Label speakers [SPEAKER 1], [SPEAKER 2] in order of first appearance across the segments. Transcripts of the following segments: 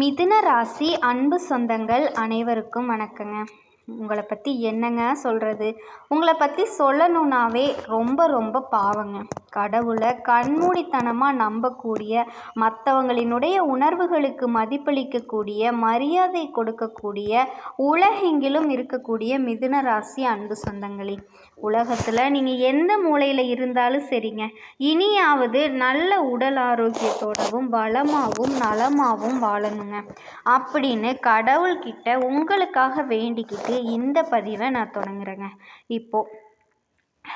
[SPEAKER 1] மிதுன ராசி அன்பு சொந்தங்கள் அனைவருக்கும் வணக்கங்க. உங்களை பற்றி என்னங்க சொல்கிறது உங்களை பற்றி சொல்லணுன்னாவே ரொம்ப ரொம்ப பாவங்க. கடவுளை கண்மூடித்தனமாக நம்பக்கூடிய மற்றவங்களினுடைய உணர்வுகளுக்கு மதிப்பளிக்கக்கூடிய மரியாதை கொடுக்கக்கூடிய உலகெங்கிலும் இருக்கக்கூடிய மிதுன ராசி அன்பு சொந்தங்களே. உலகத்தில் நீங்கள் எந்த மூலையில் இருந்தாலும் சரிங்க. இனியாவது நல்ல உடல் ஆரோக்கியத்தோடவும் வளமாகவும் நலமாகவும் வாழணுங்க. அப்படின்னு கடவுள்கிட்ட உங்களுக்காக வேண்டிக்கிட்டு இந்த பதிவை நான் தொடங்குறேங்க. இப்போது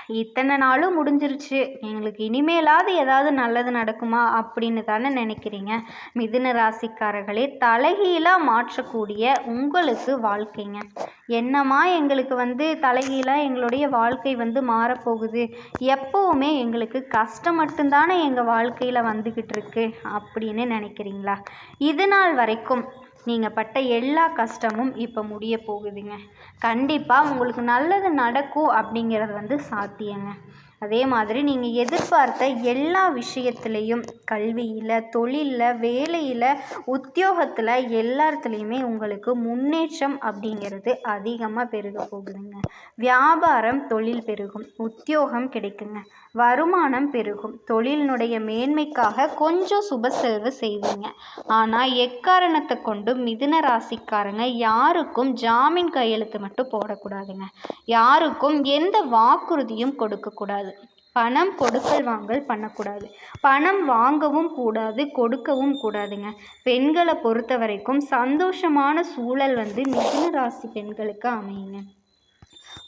[SPEAKER 1] இத்தனை நாளும் முடிஞ்சிருச்சு. எங்களுக்கு இனிமேலாவது ஏதாவது நல்லது நடக்குமா அப்படின்னு தானே நினைக்கிறீங்க. மிதுன ராசிக்காரர்களே தலைகீழாக மாற்றக்கூடிய உங்களுக்கு வாழ்க்கைங்க. என்னம்மா எங்களுக்கு வந்து தலைகீழாக எங்களுடைய வாழ்க்கை வந்து மாறப்போகுது. எப்போவுமே எங்களுக்கு கஷ்டம் மட்டும்தானே எங்கள் வாழ்க்கையில் வந்துக்கிட்டு இருக்கு அப்படின்னு நினைக்கிறீங்களா? இது நாள் வரைக்கும் நீங்கள் பட்ட எல்லா கஷ்டமும் இப்போ முடிய போகுதுங்க. கண்டிப்பாக உங்களுக்கு நல்லது நடக்கும் அப்படிங்கிறது வந்து சாத்தியங்க. அதே மாதிரி நீங்கள் எதிர்பார்த்த எல்லா விஷயத்துலேயும் கல்வியில் தொழிலில் வேலையில் உத்தியோகத்தில் எல்லாத்துலேயுமே உங்களுக்கு முன்னேற்றம் அப்படிங்கிறது அதிகமாக பெருக போகுதுங்க. வியாபாரம் தொழில் பெருகும். உத்தியோகம் கிடைக்குங்க. வருமானம் பெருகும். தொழிலினுடைய மேன்மைக்காக கொஞ்சம் சுப செலவு செய்வீங்க. ஆனால் எக்காரணத்தை கொண்டு மிதுன ராசிக்காரங்க யாருக்கும் ஜாமீன் கையெழுத்து மட்டும் போடக்கூடாதுங்க. யாருக்கும் எந்த வாக்குறுதியும் கொடுக்கக்கூடாது. பணம் கொடுக்கல் வாங்கல் பண்ணக்கூடாது. பணம் வாங்கவும் கூடாது கொடுக்கவும் கூடாதுங்க. பெண்களை பொறுத்த வரைக்கும் சந்தோஷமான சூழல் வந்து மிதுன ராசி பெண்களுக்கு அமையுங்க.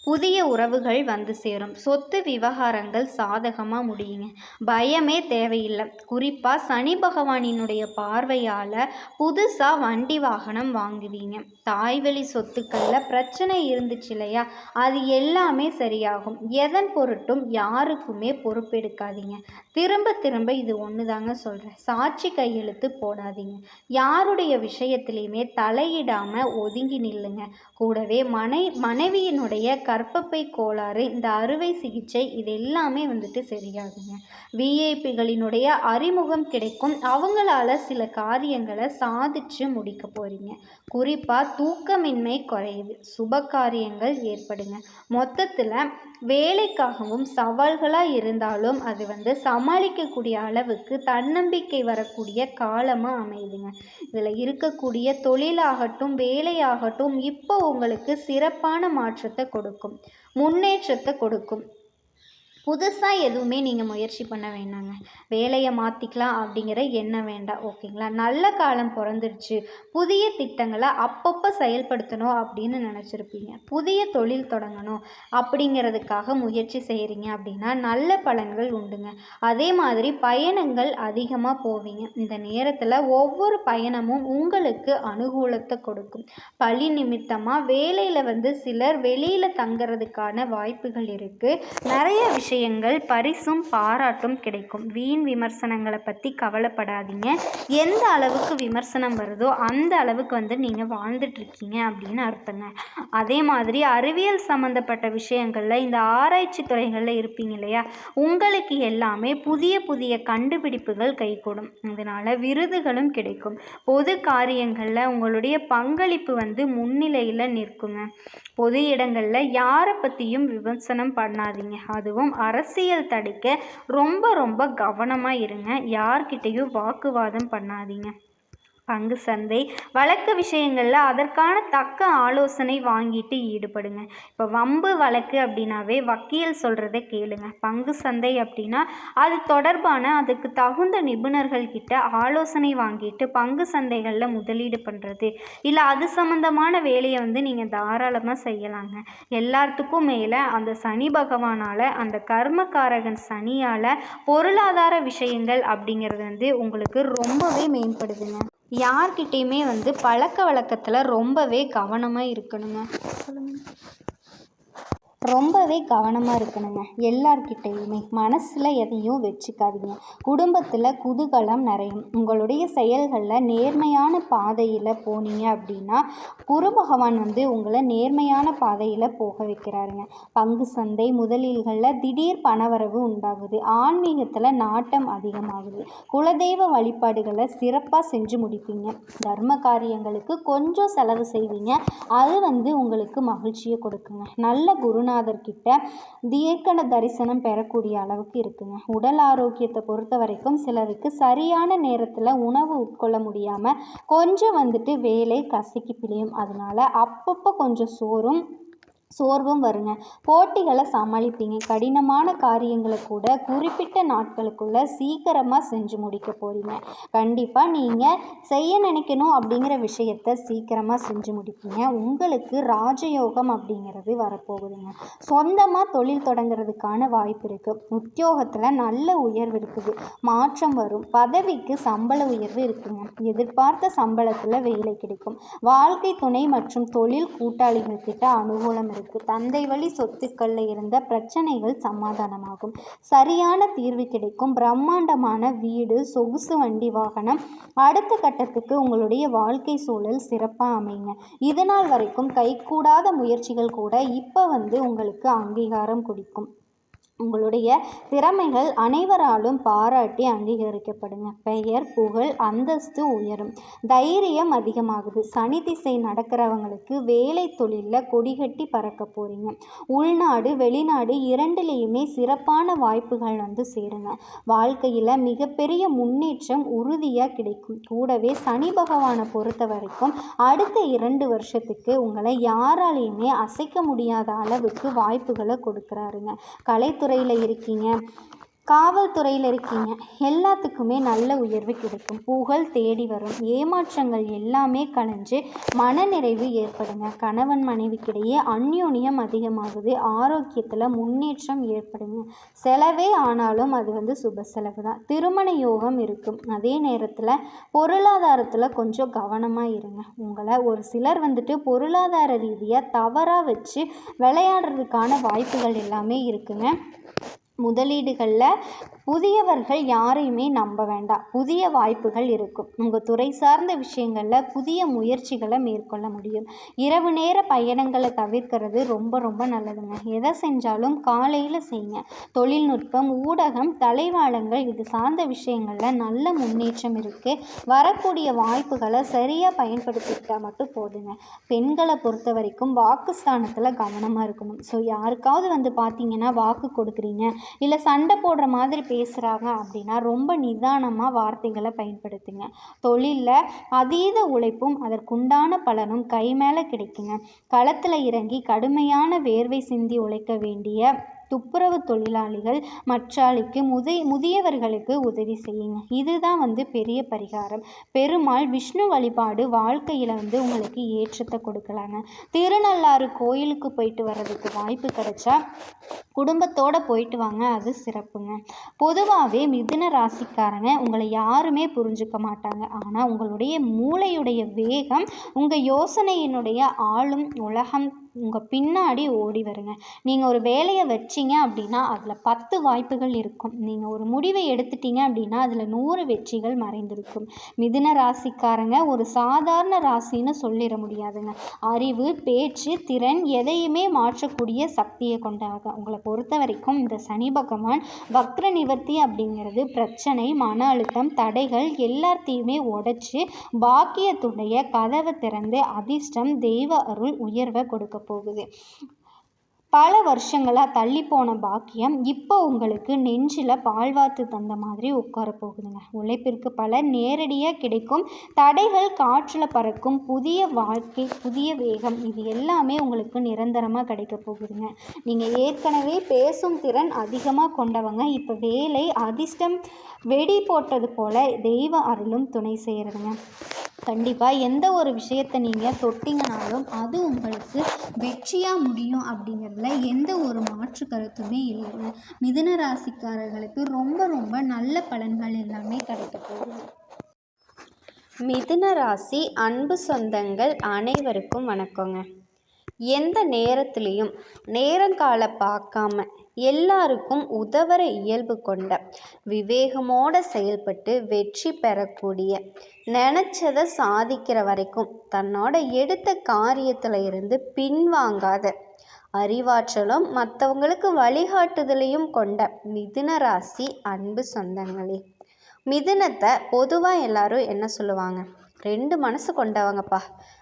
[SPEAKER 1] புதிய உறவுகள் வந்து சேரும். சொத்து விவகாரங்கள் சாதகமாக முடியுங்க. பயமே தேவையில்லை. குறிப்பாக சனி பகவானினுடைய பார்வையால் புதுசாக வண்டி வாகனம் வாங்குவீங்க. தாய்வழி சொத்துக்களில் பிரச்சனை இருந்துச்சு இல்லையா? அது எல்லாமே சரியாகும். எதன் பொருட்டும் யாருக்குமே பொறுப்பெடுக்காதீங்க. திரும்ப திரும்ப இது ஒன்று தாங்க சொல்கிறேன் சாட்சி கையெழுத்து போடாதீங்க. யாருடைய விஷயத்துலையுமே தலையிடாமல் ஒதுங்கி நில்லுங்க. கூடவே மனை மனைவியினுடைய கற்பப்பை கோளாறு இந்த அறுவை சிகிச்சை இது எல்லாமே வந்துட்டு சரியாகுங்க. விஐபிகளினுடைய அறிமுகம் கிடைக்கும். அவங்களால சில காரியங்களை சாதிச்சு முடிக்க போகிறீங்க குறிப்பாக தூக்கமின்மை குறையுது. சுப காரியங்கள் ஏற்படுங்க. மொத்தத்தில் வேலைக்காகவும் சவால்களாக இருந்தாலும் அது வந்து சமாளிக்கக்கூடிய அளவுக்கு தன்னம்பிக்கை வரக்கூடிய காலமாக அமையுதுங்க. இதில் இருக்கக்கூடிய தொழிலாகட்டும் வேலையாகட்டும் இப்போ உங்களுக்கு சிறப்பான மாற்றத்தை கொடுக்கும் முன்னேற்றத்தை கொடுக்கும். புதுசாக எதுவுமே நீங்கள் முயற்சி பண்ண வேணாங்க. வேலையை மாற்றிக்கலாம் அப்படிங்கிற எண்ணம் வேண்டாம். ஓகேங்களா? நல்ல காலம் பிறந்துருச்சு புதிய திட்டங்களை அப்பப்போ செயல்படுத்தணும் அப்படின்னு நினச்சிருப்பீங்க. புதிய தொழில் தொடங்கணும் அப்படிங்கிறதுக்காக முயற்சி செய்கிறீங்க அப்படின்னா நல்ல பலன்கள் உண்டுங்க. அதே மாதிரி பயணங்கள் அதிகமாக போவீங்க. இந்த நேரத்தில் ஒவ்வொரு பயணமும் உங்களுக்கு அனுகூலத்தை கொடுக்கும். பழி நிமித்தமாக வேலையில் வந்து சிலர் வெளியில் தங்கிறதுக்கான வாய்ப்புகள் இருக்குது நிறைய விஷயம் விஷயங்கள் பரிசும் பாராட்டும் கிடைக்கும். வீண் விமர்சனங்களை பற்றி கவலைப்படாதீங்க. எந்த அளவுக்கு விமர்சனம் வருதோ அந்த அளவுக்கு வந்து நீங்கள் வாழ்ந்துட்டுருக்கீங்க அப்படின்னு அர்த்தங்க. அதே மாதிரி அறிவியல் சம்மந்தப்பட்ட விஷயங்களில் இந்த ஆராய்ச்சி துறைகளில் இருப்பீங்க இல்லையா? உங்களுக்கு எல்லாமே புதிய புதிய கண்டுபிடிப்புகள் கைகூடும். இதனால் விருதுகளும் கிடைக்கும். பொது காரியங்களில் உங்களுடைய பங்களிப்பு வந்து முன்னிலையில் நிற்குங்க. பொது இடங்களில் யாரை பற்றியும் விமர்சனம் பண்ணாதீங்க. அதுவும் அரசியல் தடுக்க ரொம்ப ரொம்ப கவனமாக இருங்க. யார்கிட்டேயும் வாக்குவாதம் பண்ணாதீங்க. பங்கு சந்தை வழக்கு விஷயங்களில் அதற்கான தக்க ஆலோசனை வாங்கிட்டு ஈடுபடுங்க. இப்போ வம்பு வழக்கு அப்படின்னாவே வக்கீல் சொல்கிறத கேளுங்க. பங்கு சந்தை அப்படின்னா அது தொடர்பான அதுக்கு தகுந்த நிபுணர்கள் கிட்ட ஆலோசனை வாங்கிட்டு பங்கு சந்தைகளில் முதலீடு பண்ணுறது இல்லை அது சம்மந்தமான வேலையை வந்து நீங்கள் தாராளமாக செய்யலாங்க. எல்லாத்துக்கும் மேலே அந்த சனி பகவானால் அந்த கர்மகாரகன் சனியால் பொருளாதார விஷயங்கள் அப்படிங்கிறது வந்து உங்களுக்கு ரொம்பவே மேம்படுதுங்க. யார்கிட்டேயுமே வந்து பழக்க வழக்கத்தில் ரொம்பவே கவனமாக இருக்கணுங்க. சொல்லுங்கள் ரொம்பவே கவனமாக இருக்கணுங்க எல்லார்கிட்டேயுமே. மனசில் எதையும் வச்சுக்காதீங்க. குடும்பத்தில் குதூகலம் நிறையும். உங்களுடைய செயல்களில் நேர்மையான பாதையில் போனீங்க அப்படின்னா குரு பகவான் வந்து உங்களை நேர்மையான பாதையில் போக வைக்கிறாருங்க. பங்கு சந்தை முதலீடுகளில் திடீர் பணவரவு உண்டாகுது. ஆன்மீகத்தில் நாட்டம் அதிகமாகுது. குலதெய்வ வழிபாடுகளை சிறப்பாக செஞ்சு முடிப்பீங்க. தர்ம காரியங்களுக்கு கொஞ்சம் செலவு செய்வீங்க. அது வந்து உங்களுக்கு மகிழ்ச்சியை கொடுக்குங்க. நல்ல குரு குருநாதர்கிட்ட தீர்க்கண தரிசனம் பெறக்கூடிய அளவுக்கு இருக்குங்க. உடல் ஆரோக்கியத்தை பொறுத்த வரைக்கும் சிலருக்கு சரியான நேரத்தில் உணவு உட்கொள்ள முடியாமல் கொஞ்சம் வந்துட்டு வேலை கசக்கி பிழியும். அதனால அப்பப்போ கொஞ்சம் சோறும் சோர்வும் வருங்க. போட்டிகளை சமாளிப்பீங்க. கடினமான காரியங்களை கூட குறிப்பிட்ட நாட்களுக்குள்ள சீக்கிரமாக செஞ்சு முடிக்க போகிறீங்க கண்டிப்பாக நீங்கள் செய்ய நினைக்கணும் அப்படிங்கிற விஷயத்த சீக்கிரமாக செஞ்சு முடிப்பீங்க. உங்களுக்கு ராஜயோகம் அப்படிங்கிறது வரப்போகுதுங்க. சொந்தமாக தொழில் தொடங்குறதுக்கான வாய்ப்பு இருக்குது உத்தியோகத்தில் நல்ல உயர்வு இருக்குது. மாற்றம் வரும். பதவிக்கு சம்பள உயர்வு இருக்குங்க. எதிர்பார்த்த சம்பளத்தில் வேலை கிடைக்கும். வாழ்க்கை துணை மற்றும் தொழில் கூட்டாளிகள் கிட்ட அனுகூலம் அவருக்கு தந்தை வழி சொத்துக்களில் இருந்த பிரச்சனைகள் சமாதானமாகும். சரியான தீர்வு கிடைக்கும். பிரம்மாண்டமான வீடு சொகுசு வண்டி வாகனம் அடுத்த கட்டத்துக்கு உங்களுடைய வாழ்க்கை சூழல் சிறப்பாக அமைங்க இதனால் வரைக்கும் கைகூடாத முயற்சிகள் கூட இப்போ வந்து உங்களுக்கு அங்கீகாரம் கொடுக்கும். உங்களுடைய திறமைகள் அனைவராலும் பாராட்டி அங்கீகரிக்கப்படுங்க. பெயர் புகழ் அந்தஸ்து உயரும். தைரியம் அதிகமாகுது. சனி திசை நடக்கிறவங்களுக்கு வேலை தொழிலில் கொடிகட்டி பறக்க போகிறீங்க உள்நாடு வெளிநாடு இரண்டுலேயுமே சிறப்பான வாய்ப்புகள் வந்து சேருங்க. வாழ்க்கையில் மிகப்பெரிய முன்னேற்றம் உறுதியாக கிடைக்கும். கூடவே சனி பகவானை பொறுத்த வரைக்கும் அடுத்த இரண்டு வருஷத்துக்கு உங்களை யாராலையுமே அசைக்க முடியாத அளவுக்கு வாய்ப்புகளை கொடுக்குறாருங்க. கலைத்துறை துறையில் இருக்கீங்க. காவல்துறையில் இருக்கீங்க. எல்லாத்துக்குமே நல்ல உயர்வு கிடைக்கும். புகழ் தேடி வரும். ஏமாற்றங்கள் எல்லாமே கலைஞ்சு மனநிறைவு ஏற்படுங்க. கணவன் மனைவிக்கிடையே அந்யோன்யம் அதிகமாகுது. ஆரோக்கியத்தில் முன்னேற்றம் ஏற்படுங்க. செலவே ஆனாலும் அது வந்து சுப செலவு தான். திருமண யோகம் இருக்கும். அதே நேரத்தில் பொருளாதாரத்தில் கொஞ்சம் கவனமாக இருங்க. உங்களை ஒரு சிலர் வந்துட்டு பொருளாதார ரீதியாக தவறாக வச்சு விளையாடுறதுக்கான வாய்ப்புகள் எல்லாமே இருக்குங்க. முதலீடுகளில் புதியவர்கள் யாரையுமே நம்ப வேண்டாம். புதிய வாய்ப்புகள் இருக்கும். உங்கள் துறை சார்ந்த விஷயங்களில் புதிய முயற்சிகளை மேற்கொள்ள முடியும். இரவு நேர பயணங்களை தவிர்க்கிறது ரொம்ப ரொம்ப நல்லதுங்க. எதை செஞ்சாலும் காலையில் செய்யுங்க தொழில்நுட்பம் ஊடகம் தலைவாளங்கள் இது சார்ந்த விஷயங்களில் நல்ல முன்னேற்றம் இருக்குது வரக்கூடிய வாய்ப்புகளை சரியாக பயன்படுத்திக்கிட்டால் மட்டும் போதுங்க. பெண்களை பொறுத்த வரைக்கும் வாக்குஸ்தானத்தில் கவனமாக இருக்கணும். ஸோ யாருக்காவது வந்து பார்த்தீங்கன்னா வாக்கு கொடுக்குறீங்க. இல்லை சண்டை போடுற மாதிரி பேசுகிறாங்க அப்படின்னா ரொம்ப நிதானமாக வார்த்தைகளை பயன்படுத்துங்க. தொழிலில் அதீத உழைப்பும் அதற்குண்டான பலனும் கை மேலே கிடைக்குங்க. களத்தில் இறங்கி கடுமையான வேர்வை சிந்தி உழைக்க வேண்டிய துப்புரவு தொழிலாளிகள் மற்றாளிக்கு முதி முதியவர்களுக்கு உதவி செய்யுங்க. இதுதான் வந்து பெரிய பரிகாரம். பெருமாள் விஷ்ணு வழிபாடு வாழ்க்கையில் வந்து உங்களுக்கு ஏற்றத்தை கொடுக்கலாங்க. திருநள்ளாறு கோயிலுக்கு போயிட்டு வர்றதுக்கு வாய்ப்பு கிடைச்சா குடும்பத்தோடு போயிட்டு வாங்க அது சிறப்புங்க. பொதுவாகவே மிதுன ராசிக்காரங்க உங்களை யாருமே புரிஞ்சுக்க மாட்டாங்க. ஆனால் உங்களுடைய மூளையுடைய வேகம் உங்கள் யோசனையினுடைய ஆளும் உலகம் உங்கள் பின்னாடி ஓடி வருங்க. நீங்கள் ஒரு வேலையை வச்சிங்க அப்படின்னா அதில் பத்து வாய்ப்புகள் இருக்கும். நீங்கள் ஒரு முடிவை எடுத்துட்டீங்க அப்படின்னா அதில் நூறு வெற்றிகள் மறைந்திருக்கும். மிதுன ராசிக்காரங்க ஒரு சாதாரண ராசின்னு சொல்லிட முடியாதுங்க. அறிவு பேச்சு திறன் எதையுமே மாற்றக்கூடிய சக்தியை கொண்டாங்க உங்களை பொறுத்த வரைக்கும் இந்த சனி பகவான் வக்ர நிவர்த்தி அப்படிங்கிறது பிரச்சனை மன அழுத்தம் தடைகள் எல்லாத்தையுமே உடைச்சு பாக்கியத்துடைய கதவை திறந்து அதிர்ஷ்டம் தெய்வ அருள் உயர்வை கொடுக்க போகுது. பல வருஷங்களாக தள்ளி போன பாக்கியம் இப்போ உங்களுக்கு நெஞ்சில் பால்வாத்து தந்த மாதிரி உட்கார போகுதுங்க. உழைப்பிற்கு பல நேரடியாக கிடைக்கும். தடைகள் காற்றில் பறக்கும். புதிய வாழ்க்கை புதிய வேகம் இது எல்லாமே உங்களுக்கு நிரந்தரமாக கிடைக்க போகுதுங்க. நீங்கள் ஏற்கனவே பேசும் திறன் அதிகமாக கொண்டவங்க. இப்போ வேலை அதிர்ஷ்டம் வெடி போட்டது போல் தெய்வ அருளும் துணை செய்கிறதுங்க கண்டிப்பாக எந்த ஒரு விஷயத்தை நீங்கள் தொட்டிங்கனாலும் அது உங்களுக்கு வெற்றியாக முடியும் அப்படிங்கிறதுல எந்த ஒரு மாற்று கருத்துமே இல்லைங்க மிதுன ராசிக்காரர்களுக்கு ரொம்ப ரொம்ப நல்ல பலன்கள் எல்லாமே கிடைக்க போகுது. மிதுன ராசி அன்பு சொந்தங்கள் அனைவருக்கும் வணக்கங்க. எந்த நேரத்துலேயும் நேரங்கால பார்க்காம எல்லாருக்கும் உதவுற இயல்பு கொண்ட விவேகமோடு செயல்பட்டு வெற்றி பெறக்கூடிய நினச்சதை சாதிக்கிற வரைக்கும் தன்னோட எடுத்த காரியத்தில் இருந்து பின்வாங்காத அறிவாற்றலும் மற்றவங்களுக்கு வழிகாட்டுதலையும் கொண்ட மிதுன ராசி அன்பு சொந்தங்களே. மிதுனத்தை பொதுவாக எல்லாரும் என்ன சொல்லுவாங்க? ரெண்டு மனசு கொண்டவங்கப்பா.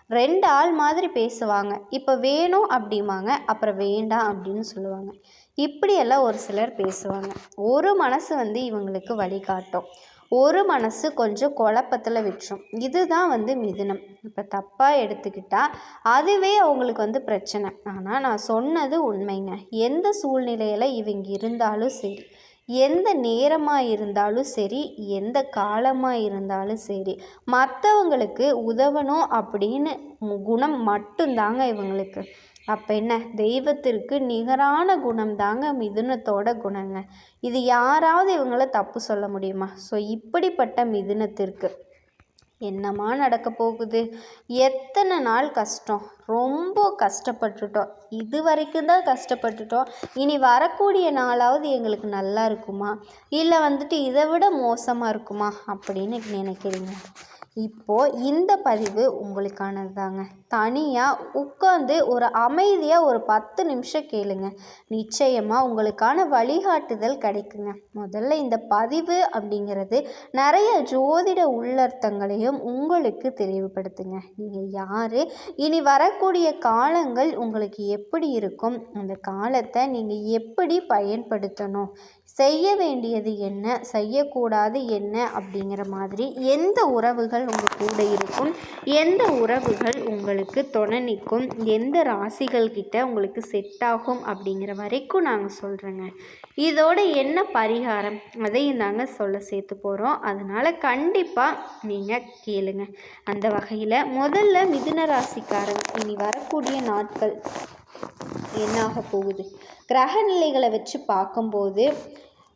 [SPEAKER 1] ரெண்டு ஆள் மாதிரி பேசுவாங்க. இப்போ வேணும் அப்படிம்பாங்க. அப்புறம் வேண்டாம் அப்படின்னு சொல்லுவாங்க. இப்படியெல்லாம் ஒரு சிலர் பேசுவாங்க. ஒரு மனசு வந்து இவங்களுக்கு வழிகாட்டும். ஒரு மனசு கொஞ்சம் குழப்பத்தில் விட்டுரும். இதுதான் வந்து மிதுனம். இப்போ தப்பாக எடுத்துக்கிட்டால் அதுவே அவங்களுக்கு வந்து பிரச்சனை. ஆனால் நான் சொன்னது உண்மைங்க. எந்த சூழ்நிலையில் இவங்க இருந்தாலும் சரி எந்த நேரமாக இருந்தாலும் சரி எந்த காலமாக இருந்தாலும் சரி மற்றவங்களுக்கு உதவணும் அப்படின்னு குணம் மட்டும்தாங்க இவங்களுக்கு. அப்போ என்ன? தெய்வத்திற்கு நிகரான குணம் தாங்க மிதுனத்தோட குணங்க. இது யாராவது இவங்களை தப்பு சொல்ல முடியுமா? ஸோ இப்படிப்பட்ட மிதுனத்திற்கு என்னம்மா நடக்க போகுது? எத்தனை நாள் கஷ்டம்? ரொம்ப கஷ்டப்பட்டுட்டோம். இது வரைக்கும் தான் கஷ்டப்பட்டுட்டோம். இனி வரக்கூடிய நாளாவது எங்களுக்கு நல்லா இருக்குமா? இல்லை வந்துட்டு இதை விட மோசமாக இருக்குமா? அப்படின்னு நினைக்கிறீங்க. இப்போது இந்த பதிவு உங்களுக்கானது தாங்க தனியாக உட்காந்து ஒரு அமைதியாக ஒரு பத்து நிமிஷம் கேளுங்க. நிச்சயமாக உங்களுக்கான வழிகாட்டுதல் கிடைக்குங்க. முதல்ல இந்த பதிவு அப்படிங்கிறது நிறைய ஜோதிட உள்ளர்த்தங்களையும் உங்களுக்கு தெளிவுபடுத்துங்க. நீங்கள் யார்? இனி வரக்கூடிய காலங்கள் உங்களுக்கு எப்படி இருக்கும்? அந்த காலத்தை நீங்கள் எப்படி பயன்படுத்தணும்? செய்ய வேண்டியது என்ன? செய்யக்கூடாது என்ன? அப்படிங்கிற மாதிரி எந்த உறவுகள் உங்கள் கூட இருக்கும்? எந்த உறவுகள் உங்களுக்கு துணை நிற்கும்? எந்த ராசிகள் கிட்ட உங்களுக்கு செட் ஆகும்? அப்படிங்கிற வரைக்கும் நாங்கள் சொல்கிறேங்க இதோட என்ன பரிகாரம்? அதையும் நாங்கள் சொல்ல சேர்த்து போகிறோம் அதனால் கண்டிப்பாக நீங்கள் கேளுங்க. அந்த வகையில் முதல்ல மிதுன ராசிக்காரங்க இனி வரக்கூடிய நாட்கள் என்னாக போகுது? கிரக நிலைகளை வச்சு பார்க்கும்போது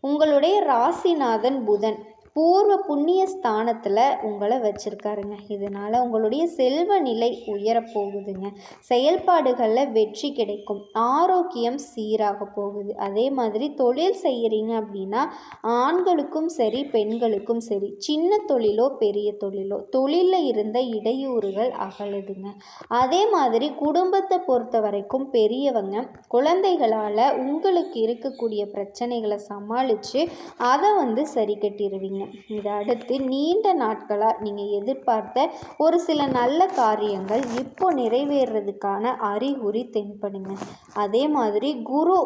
[SPEAKER 1] உங்களுடைய ராசிநாதன் புதன். பூர்வ புண்ணிய ஸ்தானத்தில் உங்களை வச்சுருக்காருங்க. இதனால் உங்களுடைய செல்வ நிலை உயரப்போகுதுங்க செயல்பாடுகளில் வெற்றி கிடைக்கும். ஆரோக்கியம் சீராக போகுது. அதே மாதிரி தொழில் செய்கிறீங்க அப்படின்னா ஆண்களுக்கும் சரி பெண்களுக்கும் சரி சின்ன தொழிலோ பெரிய தொழிலோ தொழிலில் இருந்த இடையூறுகள் அகலுதுங்க. அதே மாதிரி குடும்பத்தை பொறுத்த வரைக்கும் பெரியவங்க குழந்தைகளால் உங்களுக்கு இருக்கக்கூடிய பிரச்சனைகளை சமாளித்து அதை வந்து சரி கட்டிடுவீங்க இதை அடுத்து நீண்ட நாட்களாக நீங்கள் எதிர்பார்த்த ஒரு சில நல்ல காரியங்கள் இப்போ நிறைவேறதுக்கான அறிகுறி தென்படுங்க. அதே மாதிரி குரு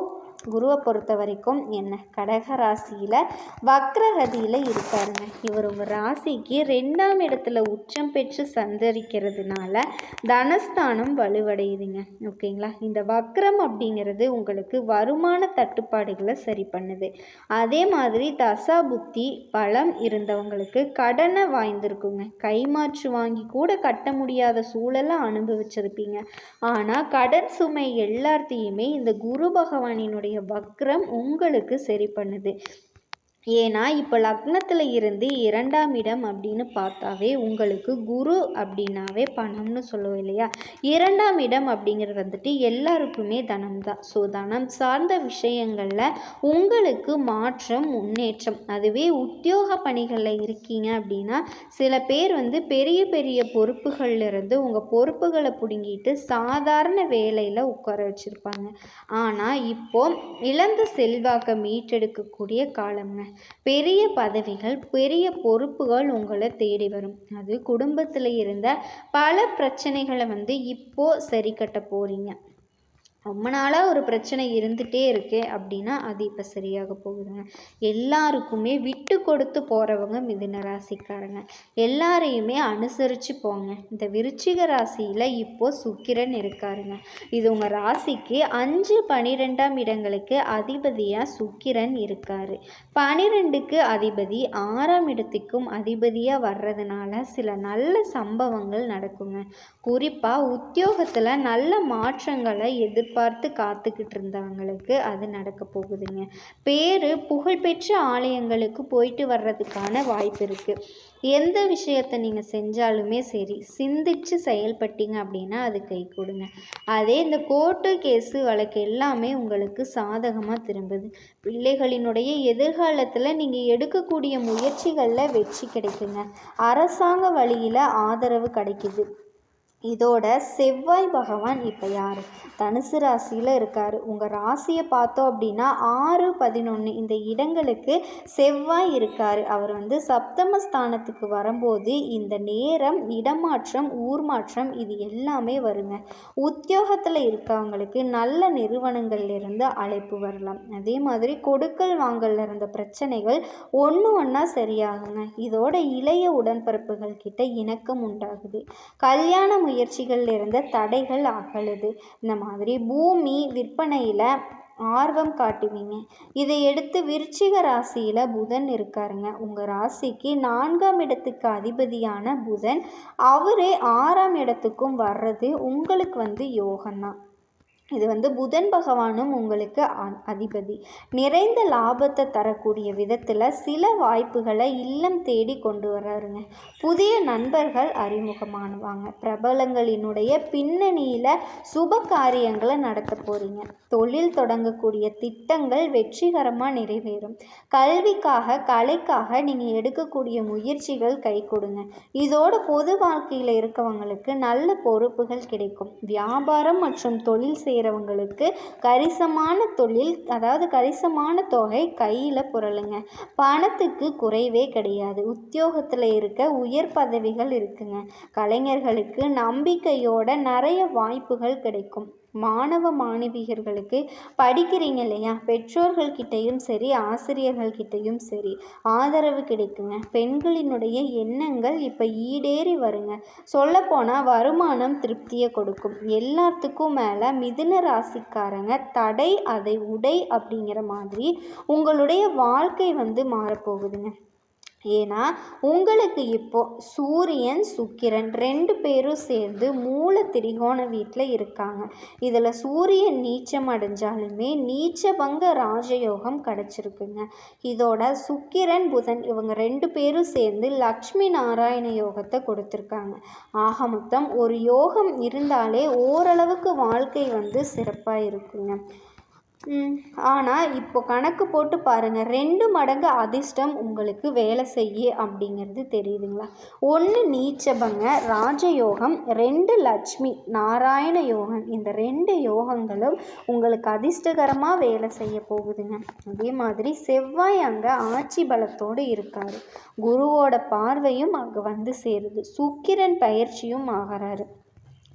[SPEAKER 1] குருவை பொறுத்த வரைக்கும் என்ன? கடக ராசியில் வக்ரகதியில் இருக்காருங்க. இவர் உங்கள் ராசிக்கு ரெண்டாம் இடத்துல உச்சம் பெற்று சந்தரிக்கிறதுனால தனஸ்தானம் வலுவடையுதுங்க. ஓகேங்களா? இந்த வக்ரம் அப்படிங்கிறது உங்களுக்கு வருமான தட்டுப்பாடுகளை சரி பண்ணுது. அதே மாதிரி தசா புத்தி பலம் இருந்தவங்களுக்கு கடனை வாய்ந்திருக்குங்க. கைமாற்று வாங்கி கூட கட்ட முடியாத சூழலை அனுபவிச்சிருப்பீங்க. ஆனால் கடன் சுமை எல்லாத்தையுமே இந்த குரு பகவானினுடைய வக்ரம் உங்களுக்கு சரி பண்ணுது. ஏன்னா இப்போ லக்னத்தில் இருந்து இரண்டாம் இடம் அப்படின்னு பார்த்தாவே உங்களுக்கு குரு அப்படின்னாவே பணம்னு சொல்லுவோம் இல்லையா? இரண்டாம் இடம் அப்படிங்கிறது வந்துட்டு எல்லாருக்குமே தனம் தான். ஸோ தனம் சார்ந்த விஷயங்களில் உங்களுக்கு மாற்றம் முன்னேற்றம் அதுவே உத்தியோக பணிகளில் இருக்கீங்க அப்படின்னா சில பேர் வந்து பெரிய பெரிய பொறுப்புகள்லேருந்து உங்கள் பொறுப்புகளை பிடுங்கிட்டு சாதாரண வேலையில் உட்கார வச்சுருப்பாங்க. ஆனால் இப்போ இழந்த செல்வாக்கை மீட்டெடுக்கக்கூடிய காலம்ங்க. பெரிய பதவிகள் பெரிய பொறுப்புகள் உங்களை தேடி வரும். அது குடும்பத்தில் இருந்த பல பிரச்சனைகளை வந்து இப்போது சரி கட்ட போகிறீங்க ரொம்ப நாளாக ஒரு பிரச்சனை இருந்துகிட்டே இருக்கு அப்படின்னா அது இப்போ சரியாக போகுதுங்க. எல்லாருக்குமே விட்டு கொடுத்து போகிறவங்க மிதுன ராசிக்காரங்க. எல்லாரையுமே அனுசரித்து போங்க. இந்த விருச்சிக ராசியில் இப்போது சுக்கிரன் இருக்காருங்க. இது உங்கள் ராசிக்கு அஞ்சு பனிரெண்டாம் இடங்களுக்கு அதிபதியாக சுக்கிரன் இருக்கார். பனிரெண்டுக்கு அதிபதி ஆறாம் இடத்துக்கும் அதிபதியாக வர்றதுனால சில நல்ல சம்பவங்கள் நடக்குங்க. குறிப்பாக உத்தியோகத்தில் நல்ல மாற்றங்களை எதிர் எதிர்பார்த்து காத்துக்கிட்டு இருந்தவங்களுக்கு அது நடக்க போகுதுங்க. பேர் புகழ்பெற்ற ஆலயங்களுக்கு போயிட்டு வர்றதுக்கான வாய்ப்பு இருக்குது எந்த விஷயத்தை நீங்கள் செஞ்சாலுமே சரி சிந்திச்சு செயல்பட்டீங்க அப்படின்னா அது கை கொடுங்க. அதே இந்த கோர்ட்டு கேஸு வழக்கு எல்லாமே உங்களுக்கு சாதகமாக திரும்புது. பிள்ளைகளினுடைய எதிர்காலத்தில் நீங்கள் எடுக்கக்கூடிய முயற்சிகளில் வெற்றி கிடைக்குங்க. அரசாங்க வழியில் ஆதரவு கிடைக்குது. இதோட செவ்வாய் பகவான் இப்போ யார்? தனுசு ராசியில் இருக்கார். உங்கள் ராசியை பார்த்தோம் அப்படின்னா ஆறு பதினொன்று இந்த இடங்களுக்கு செவ்வாய் இருக்கார். அவர் வந்து சப்தமஸ்தானத்துக்கு வரும்போது இந்த நேரம் இடமாற்றம் ஊர் மாற்றம் இது எல்லாமே வருங்க. உத்தியோகத்தில் இருக்கவங்களுக்கு நல்ல நிறுவனங்கள்லேருந்து அழைப்பு வரலாம். அதே மாதிரி கொடுக்கல் வாங்கல இருந்த பிரச்சனைகள் ஒன்று ஒன்றா சரியாகுங்க. இதோட இளைய உடன்பிறப்புகள் கிட்ட இணக்கம் உண்டாகுது. கல்யாணம் முயற்சிகளில் இருந்த தடைகள் அகலுது. இந்த மாதிரி பூமி விற்பனையில் ஆர்வம் காட்டுவீங்க. இதை எடுத்து விருச்சிக ராசியில் புதன் இருக்காருங்க. உங்கள் ராசிக்கு நான்காம் இடத்துக்கு அதிபதியான புதன். அவரே ஆறாம் இடத்துக்கும் வர்றது உங்களுக்கு வந்து யோகம்தான். இது வந்து புதன் பகவானும் உங்களுக்கு அதிபதி. நிறைந்த லாபத்தை தரக்கூடிய விதத்தில் சில வாய்ப்புகளை இல்லம் தேடி கொண்டு வர்றாருங்க புதிய நண்பர்கள் அறிமுகமானுவாங்க பிரபலங்களினுடைய பின்னணியில் சுப காரியங்களை நடத்த போகிறீங்க தொழில் தொடங்கக்கூடிய திட்டங்கள் வெற்றிகரமாக நிறைவேறும். கல்விக்காக கலைக்காக நீங்கள் எடுக்கக்கூடிய முயற்சிகள் கை கொடுங்க. இதோட பொது வாழ்க்கையில் இருக்கவங்களுக்கு நல்ல பொறுப்புகள் கிடைக்கும். வியாபாரம் மற்றும் தொழில் செய்ய செய்கிறவங்களுக்கு கரிசமான தொழில் அதாவது கரிசமான தொகை கையில் புரளுங்க. பணத்துக்கு குறைவே கிடையாது. உத்தியோகத்தில் இருக்க உயர் பதவிகள் இருக்குங்க. கலைஞர்களுக்கு நம்பிக்கையோட நிறைய வாய்ப்புகள் கிடைக்கும். மாணவ மாணவியர்களுக்கு படிக்கிறீங்க இல்லையா? பெற்றோர்கள்கிட்டையும் சரி ஆசிரியர்கள்கிட்டையும் சரி ஆதரவு கிடைக்குங்க. பெண்களினுடைய எண்ணங்கள் இப்போ ஈடேறி வருங்க. சொல்லப்போனால் வருமானம் திருப்தியை கொடுக்கும். எல்லாத்துக்கும் மேலே மிதுன ராசிக்காரங்க தடை அதை உடை அப்படிங்கிற மாதிரி உங்களுடைய வாழ்க்கை வந்து மாறப்போகுதுங்க. ஏன்னா உங்களுக்கு இப்போ சூரியன் சுக்கிரன் ரெண்டு பேரும் சேர்ந்து மூல திரிகோண வீட்டில் இருக்காங்க. இதில் சூரியன் நீச்சம் அடைஞ்சாலுமே நீச்சபங்க ராஜயோகம் கிடச்சிருக்குங்க. இதோட சுக்கிரன் புதன் இவங்க ரெண்டு பேரும் சேர்ந்து லக்ஷ்மி நாராயண யோகத்தை கொடுத்துருக்காங்க. ஆக மொத்தம் ஒரு யோகம் இருந்தாலே ஓரளவுக்கு வாழ்க்கை வந்து சிறப்பாக இருக்குங்க. ஆனால் இப்போ கணக்கு போட்டு பாருங்கள் ரெண்டு மடங்கு அதிர்ஷ்டம் உங்களுக்கு வேலை செய்ய அப்படிங்கிறது தெரியுதுங்களா? ஒன்று நீச்சபங்க ராஜயோகம் ரெண்டு லட்சுமி நாராயண யோகம். இந்த ரெண்டு யோகங்களும் உங்களுக்கு அதிர்ஷ்டகரமாக வேலை செய்ய போகுதுங்க. அதே மாதிரி செவ்வாய் அங்கே ஆட்சி பலத்தோடு இருக்கார். குருவோட பார்வையும் அங்கே வந்து சேருது. சுக்கிரன் பயிற்சியும் ஆகிறாரு.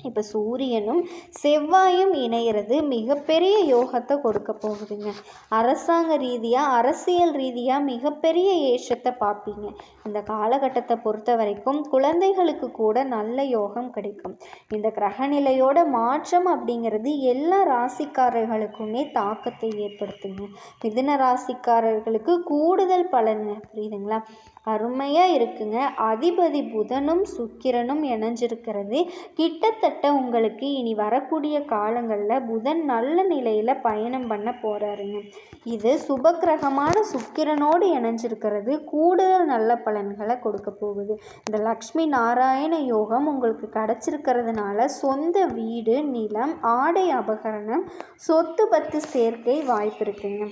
[SPEAKER 1] இப்போ சூரியனும் செவ்வாயும் இணையிறது மிகப்பெரிய யோகத்தை கொடுக்க போகுதுங்க. அரசாங்க ரீதியாக அரசியல் ரீதியாக மிகப்பெரிய ஏற்றத்தை பார்ப்பீங்க. இந்த காலகட்டத்தை பொறுத்த வரைக்கும் குழந்தைகளுக்கு கூட நல்ல யோகம் கிடைக்கும். இந்த கிரகநிலையோட மாற்றம் அப்படிங்கிறது எல்லா ராசிக்காரர்களுக்குமே தாக்கத்தை ஏற்படுத்துங்க. மிதுன ராசிக்காரர்களுக்கு கூடுதல் பலனுங்க. புரியுதுங்களா? அருமையாக இருக்குங்க. அதிபதி புதனும் சுக்கிரனும் இணைஞ்சிருக்கிறது. கிட்டத்தட்ட உங்களுக்கு இனி வரக்கூடிய காலங்களில் புதன் நல்ல நிலையில் பயணம் பண்ண போகிறாருங்க இது சுபக்கிரகமான சுக்கிரனோடு இணைஞ்சிருக்கிறது. கூடுதல் நல்ல பலன்களை கொடுக்க போகுது. இந்த லக்ஷ்மி நாராயண யோகம் உங்களுக்கு கிடச்சிருக்கிறதுனால சொந்த வீடு நிலம் ஆடை அபகரணம் சொத்து பத்து சேர்க்கை வாய்ப்பு இருக்குங்க.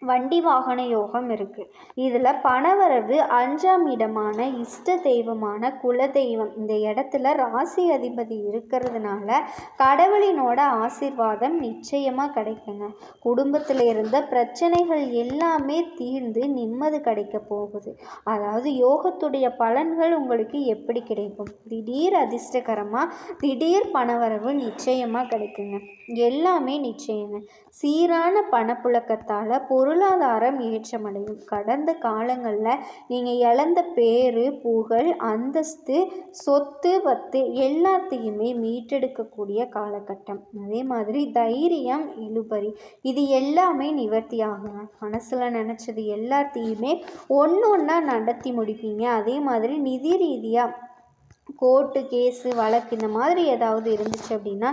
[SPEAKER 1] வண்டி வாகன யோகம் இருக்குது இதில் பணவரவு அஞ்சாம் இடமான இஷ்ட தெய்வமான குல தெய்வம் இந்த இடத்துல ராசி அதிபதி இருக்கிறதுனால கடவுளினோட ஆசிர்வாதம் நிச்சயமாக கிடைக்குங்க. குடும்பத்தில் இருந்த பிரச்சனைகள் எல்லாமே தீர்ந்து நிம்மதி கிடைக்க போகுது. அதாவது யோகத்துடைய பலன்கள் உங்களுக்கு எப்படி கிடைக்கும்? திடீர் அதிர்ஷ்டகரமாக திடீர் பணவரவு நிச்சயமாக கிடைக்குங்க. எல்லாமே நிச்சயங்க. சீரான பணப்புழக்கத்தால் பொருளாதாரம் ஏற்றமடையும். கடந்த காலங்களில் நீங்கள் இழந்த பேர் புகழ் அந்தஸ்து சொத்து வத்து எல்லாத்தையுமே மீட்டெடுக்கக்கூடிய காலகட்டம். அதே மாதிரி தைரியம் இழுபறி இது எல்லாமே நிவர்த்தி ஆகும் மனசில் நினச்சது எல்லாத்தையுமே ஒன்று ஒன்றா நடத்தி முடிப்பீங்க. அதே மாதிரி நிதி ரீதியாக கோர்ட்டு கேஸு வழக்கு இந்த மாதிரி ஏதாவது இருந்துச்சு அப்படின்னா